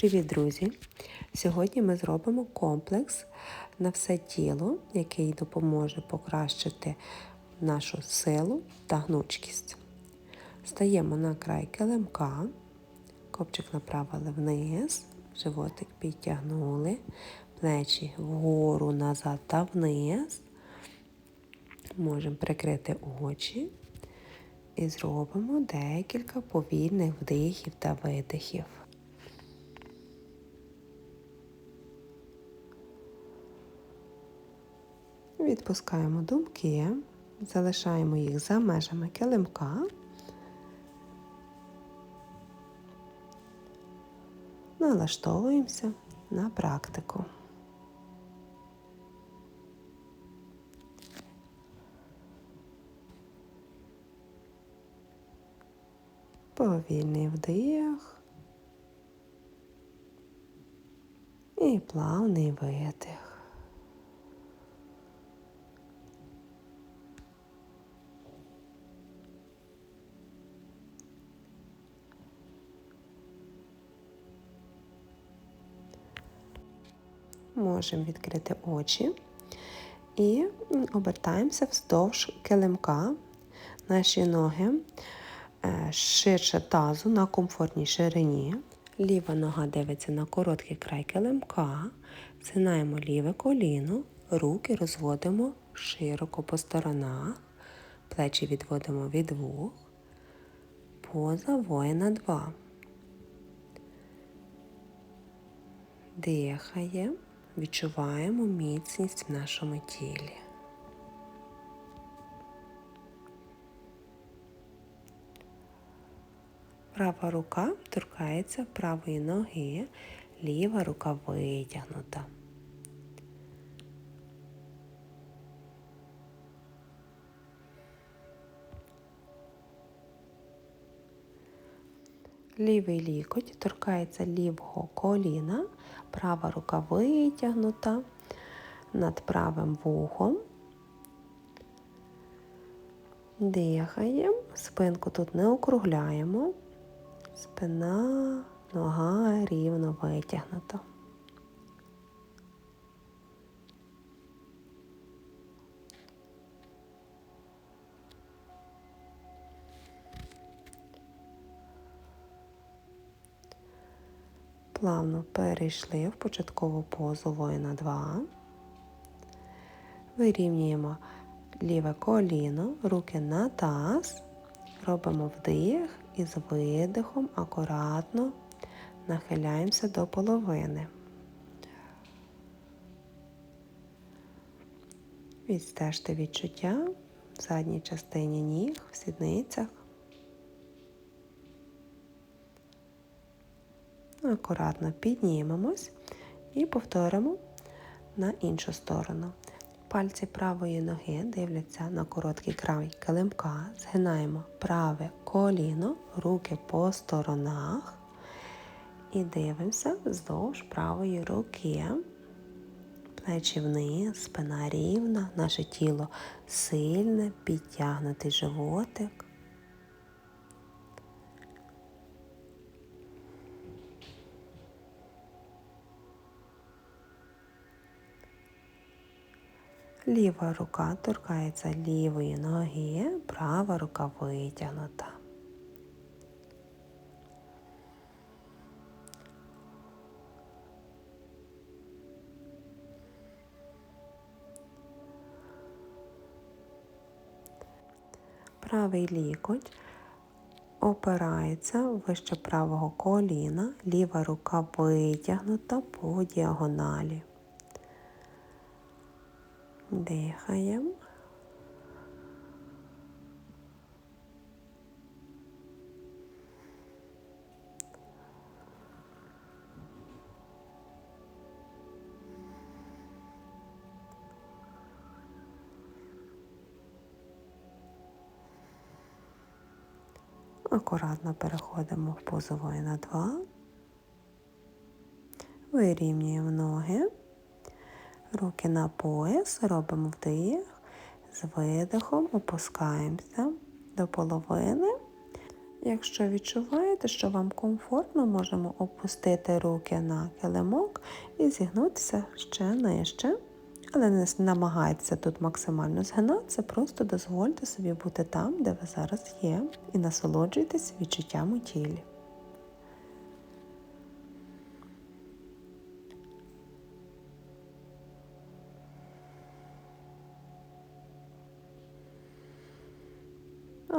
Привіт, друзі! Сьогодні ми зробимо комплекс на все тіло, який допоможе покращити нашу силу та гнучкість. Стаємо на край килимка, копчик направили вниз, животик підтягнули, плечі вгору, назад та вниз. Можемо прикрити очі і зробимо декілька повільних вдихів та видихів. Відпускаємо думки, залишаємо їх за межами килимка. Налаштовуємося на практику. Повільний вдих і плавний видих. Можемо відкрити очі і обертаємося вздовж килимка. Наші ноги е, ширше тазу на комфортній ширині. Ліва нога дивиться на короткий край килимка. Згинаємо ліве коліно, руки розводимо широко по сторонах, плечі відводимо від вух, поза воїна два. Дихаємо відчуваємо міцність в нашому тілі. Права рука торкається правої ноги, ліва рука витягнута. Лівий лікоть торкається лівого коліна, права рука витягнута над правим вухом. Дихаємо, спинку тут не округляємо, спина, нога рівно витягнута. Плавно перейшли в початкову позу воїна 2. Вирівнюємо ліве коліно, руки на таз, робимо вдих і з видихом акуратно нахиляємося до половини. Відстежте відчуття в задній частині ніг, в сідницях. Акуратно піднімемось і повторимо на іншу сторону. Пальці правої ноги дивляться на короткий край килимка, згинаємо праве коліно, руки по сторонах і дивимося вздовж правої руки. Плечі вниз, спина рівна, наше тіло сильне, підтягнутий животик. Ліва рука торкається лівої ноги, права рука витягнута. Правий лікоть опирається вище правого коліна, ліва рука витягнута по діагоналі. Дихаємо. Акуратно переходимо в позу воїна 2, вирівнюємо ноги. Руки на пояс, робимо вдих, з видихом опускаємося до половини Якщо відчуваєте, що вам комфортно, можемо опустити руки на килимок і зігнутися ще нижче. Але не намагайтеся тут максимально згинатися, просто дозвольте собі бути там, де ви зараз є, і насолоджуйтесь відчуттям у тілі.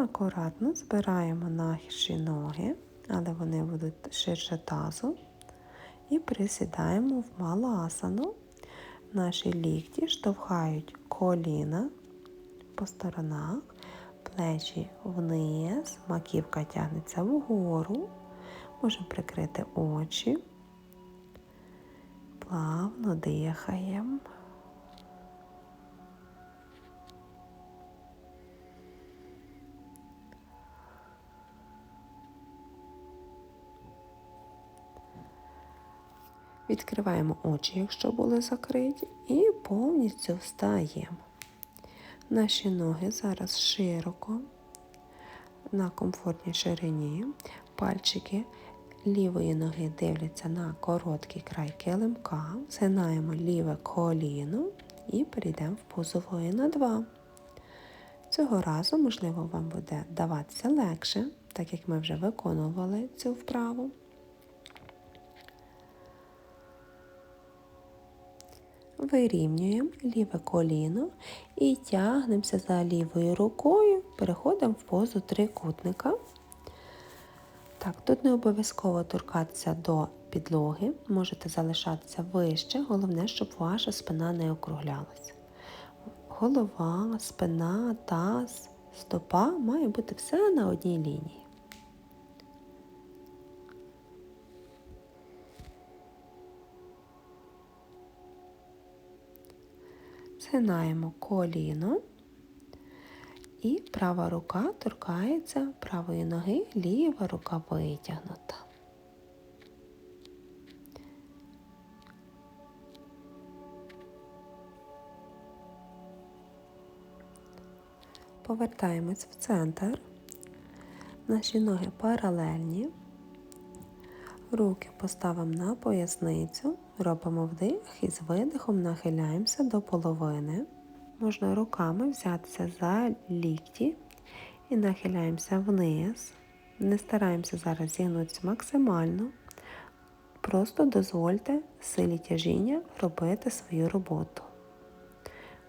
Акуратно збираємо наші ноги, але вони будуть ширше тазу. І присідаємо в маласану. Наші лікті штовхають коліна по сторонах, плечі вниз, маківка тягнеться вгору. Можемо прикрити очі. Плавно дихаємо. Відкриваємо очі, якщо були закриті, і повністю встаємо. Наші ноги зараз широко, на комфортній ширині. Пальчики лівої ноги дивляться на короткий край килимка, згинаємо ліве коліно і перейдемо в позу воїна 2. Цього разу, можливо, вам буде даватися легше, так як ми вже виконували цю вправу. Вирівнюємо ліве коліно і тягнемося за лівою рукою, переходимо в позу трикутника. Так, Тут не обов'язково торкатися до підлоги, можете залишатися вище, головне, щоб ваша спина не округлялася. Голова, спина, таз, стопа має бути все на одній лінії. Згинаємо коліно і права рука торкається правої ноги, ліва рука витягнута. Повертаємось в центр. Наші ноги паралельні. Руки поставимо на поясницю, робимо вдих і з видихом нахиляємося до половини. Можна руками взятися за лікті і нахиляємося вниз. Не стараємося зараз зігнутися максимально. Просто дозвольте силі тяжіння робити свою роботу.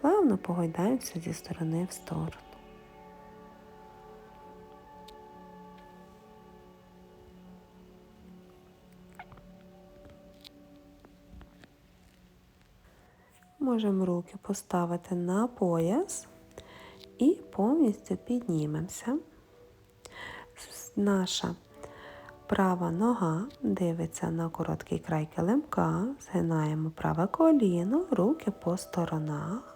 Плавно погойдаємося зі сторони в сторону. Можемо руки поставити на пояс і повністю піднімемося. Наша права нога дивиться на короткий край килимка, згинаємо праве коліно, руки по сторонах.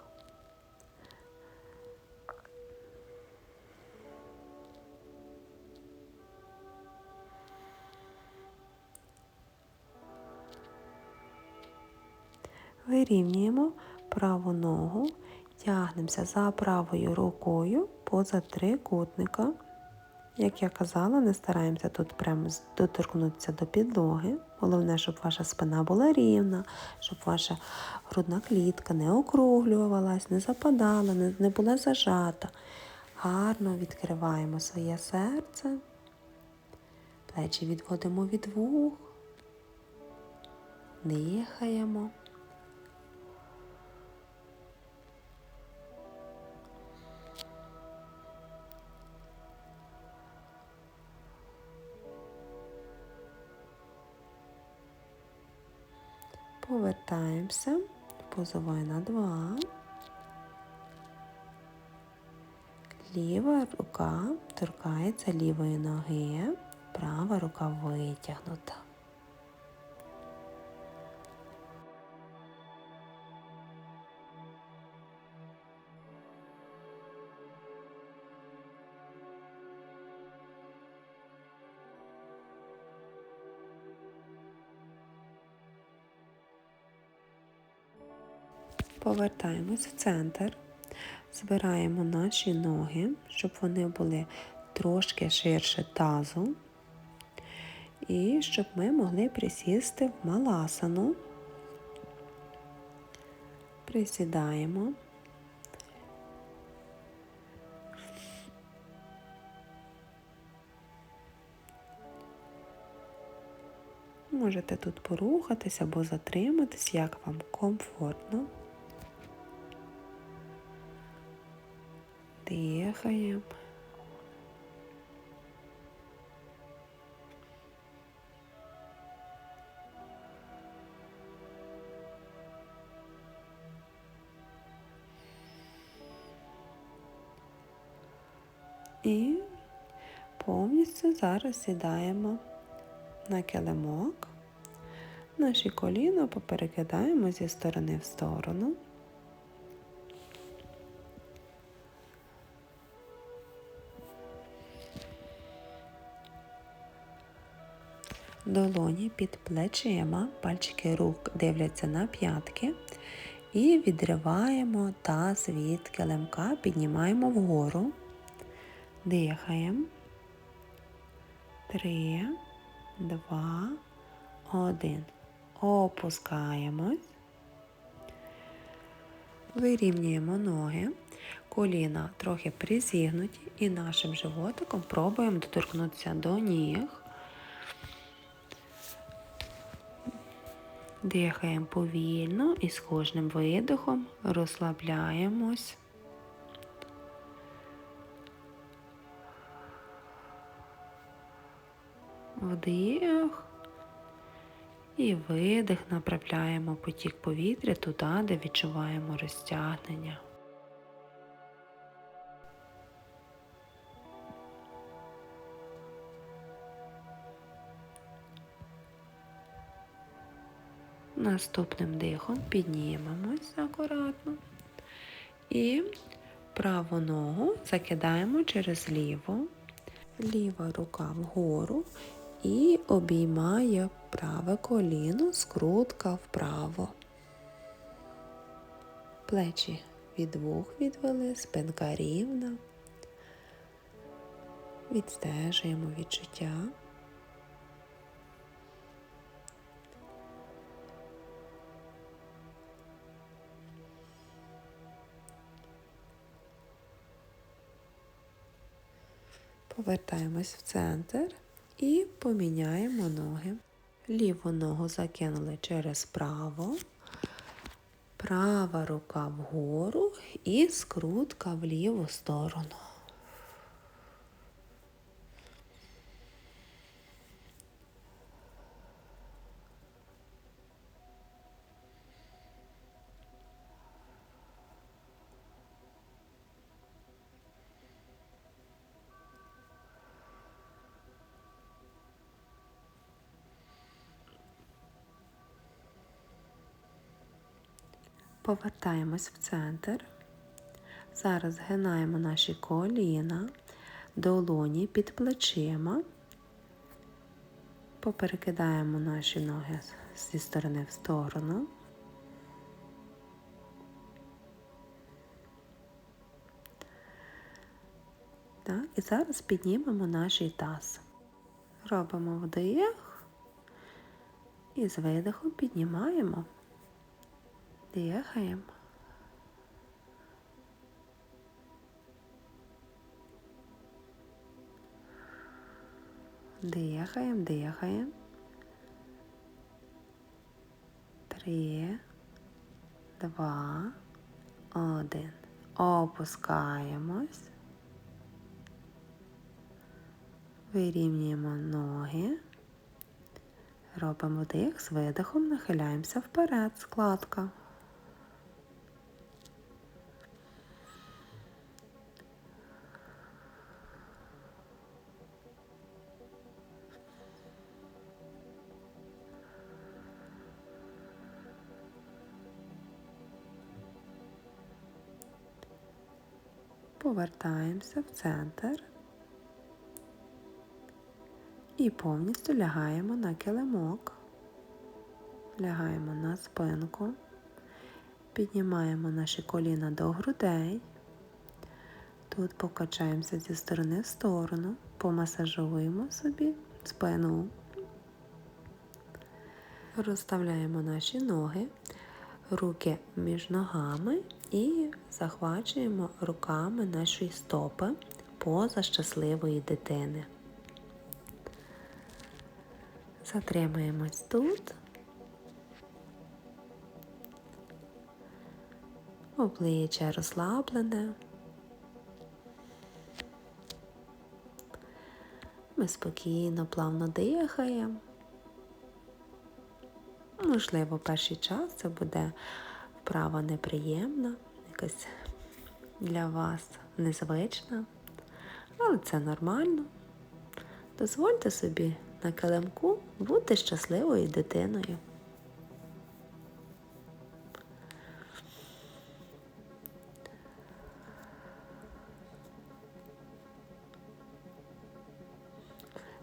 Вирівнюємо праву ногу, тягнемося за правою рукою поза трикутника. Як я казала, не стараємося тут прямо доторкнутися до підлоги. Головне, щоб ваша спина була рівна, щоб ваша грудна клітка не округлювалась, не западала, не, була зажата. Гарно відкриваємо своє серце, плечі відводимо від вух, дихаємо. Повертаємося, позовай на два. Ліва рука торкається лівої ноги, права рука витягнута. Повертаємось в центр, збираємо наші ноги, щоб вони були трошки ширше тазу. І щоб ми могли присісти в маласану. Присідаємо. Можете тут порухатись або затриматись, як вам комфортно. Дихаємо. І повністю зараз сідаємо на килимок. Наші коліна поперекидаємо зі сторони в сторону. Долоні під плечима, пальчики рук дивляться на п'ятки і відриваємо таз від килимка, піднімаємо вгору, дихаємо. Три, два, один. Опускаємось. Вирівнюємо ноги, коліна трохи призігнуті і нашим животиком пробуємо доторкнутися до ніг. Дихаємо повільно і з кожним видихом розслабляємось. Вдих і видих направляємо потік повітря туди, де відчуваємо розтягнення. Наступним дихом піднімемось акуратно і праву ногу закидаємо через ліву, ліва рука вгору і обіймає праве коліно, скрутка вправо. Плечі від вух відвели, спинка рівна. Відстежуємо відчуття. Повертаємось в центр і поміняємо ноги. Ліву ногу закинули через праву, права рука вгору і скрутка в ліву сторону. Повертаємось в центр. Зараз згинаємо наші коліна, долоні під плечима, поперекидаємо наші ноги зі сторони в сторону. Так, І зараз піднімемо наш таз. Робимо вдих і з видихом піднімаємо. Дихаємо. Дихаємо, дихаємо. Три, два, один. Опускаємось. Вирівнюємо ноги. Робимо дих з видихом, нахиляємося вперед, складка. Повертаємося в центр. І повністю лягаємо на килимок, лягаємо на спинку, піднімаємо наші коліна до грудей. Тут покачаємося зі сторони в сторону, помасажуємо собі спину, розставляємо наші ноги, руки між ногами і захвачуємо руками наші стопи поза щасливої дитини. Затримаємось тут. Обличчя розслаблене. Ми спокійно, плавно дихаємо. Можливо, перший час це буде вправа неприємна, якась для вас незвична, але це нормально. Дозвольте собі на килимку бути щасливою дитиною.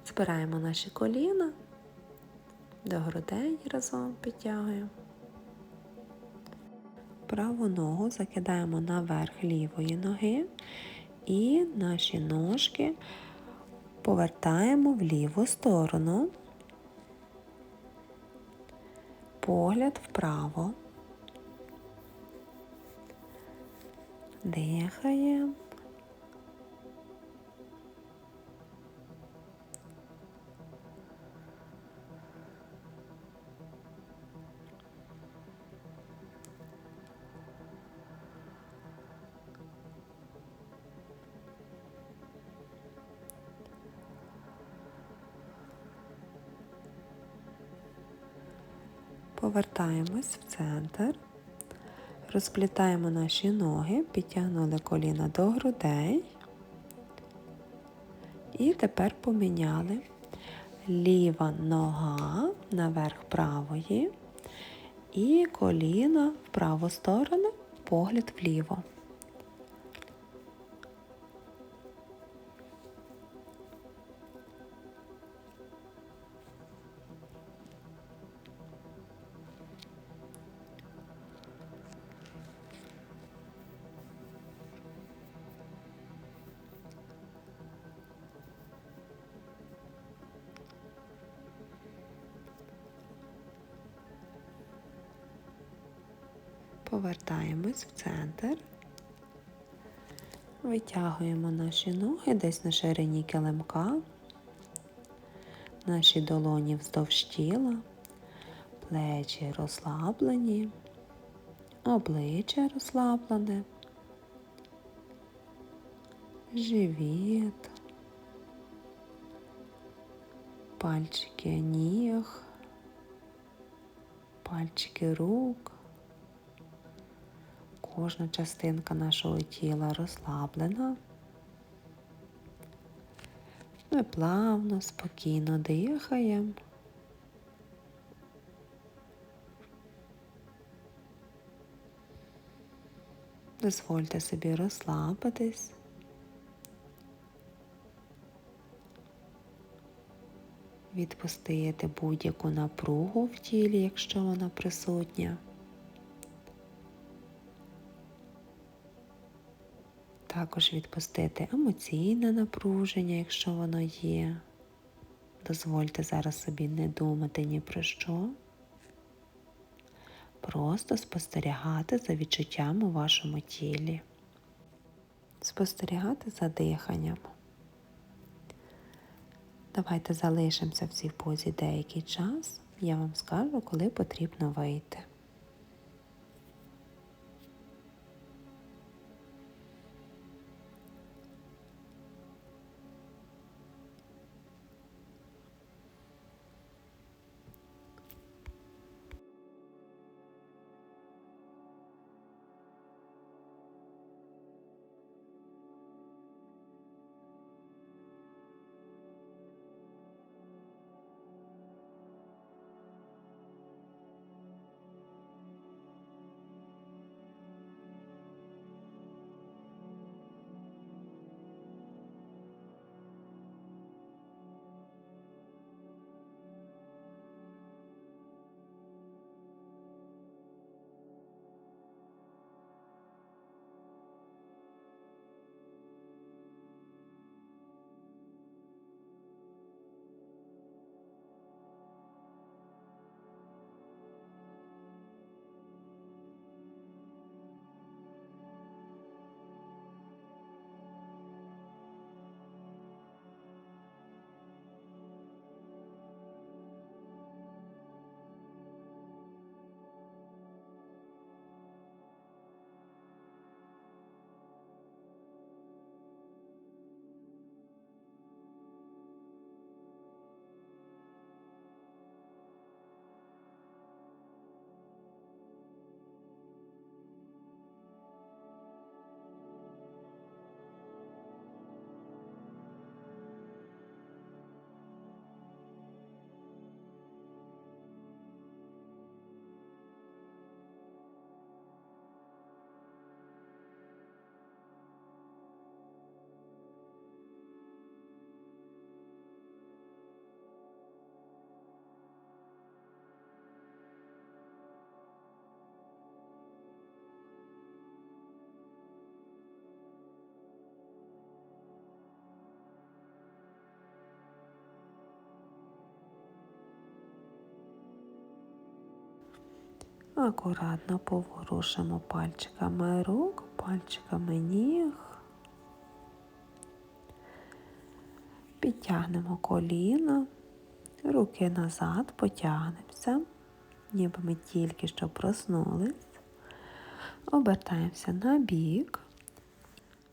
Збираємо наші коліна, до грудей разом підтягуємо. Праву ногу закидаємо наверх лівої ноги і наші ножки повертаємо в ліву сторону, погляд вправо, дихаємо. Повертаємось в центр, розплітаємо наші ноги, підтягнули коліна до грудей. І тепер поміняли ліва нога наверх правої і коліна в праву сторону, погляд вліво. Повертаємось в центр, витягуємо наші ноги десь на ширині килимка, наші долоні вздовж тіла, плечі розслаблені, обличчя розслаблене, живіт, пальчики ніг, пальчики рук. Кожна частинка нашого тіла розслаблена. Ми плавно, спокійно дихаємо. Дозвольте собі розслабитись. Відпустити будь-яку напругу в тілі, якщо вона присутня. Також відпустити емоційне напруження, якщо воно є. Дозвольте зараз собі не думати ні про що. Просто спостерігати за відчуттями у вашому тілі. Спостерігати за диханням. Давайте залишимося в цій позі деякий час. Я вам скажу, коли потрібно вийти. Акуратно поворушимо пальчиками рук, пальчиками ніг. Підтягнемо коліна, руки назад, потягнемося, ніби ми тільки що проснулись. Обертаємося на бік.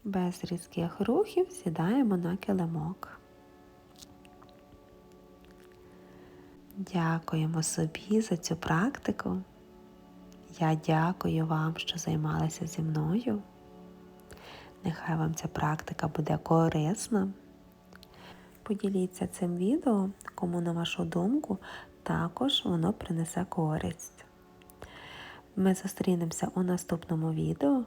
Без різких рухів сідаємо на килимок. Дякуємо собі за цю практику. Я дякую вам, що займалися зі мною. Нехай вам ця практика буде корисна. Поділіться цим відео, кому, на вашу думку, також воно принесе користь. Ми зустрінемося у наступному відео.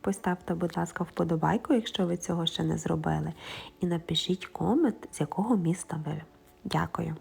Поставте, будь ласка, вподобайку, якщо ви цього ще не зробили. І напишіть комент, з якого міста ви. Дякую.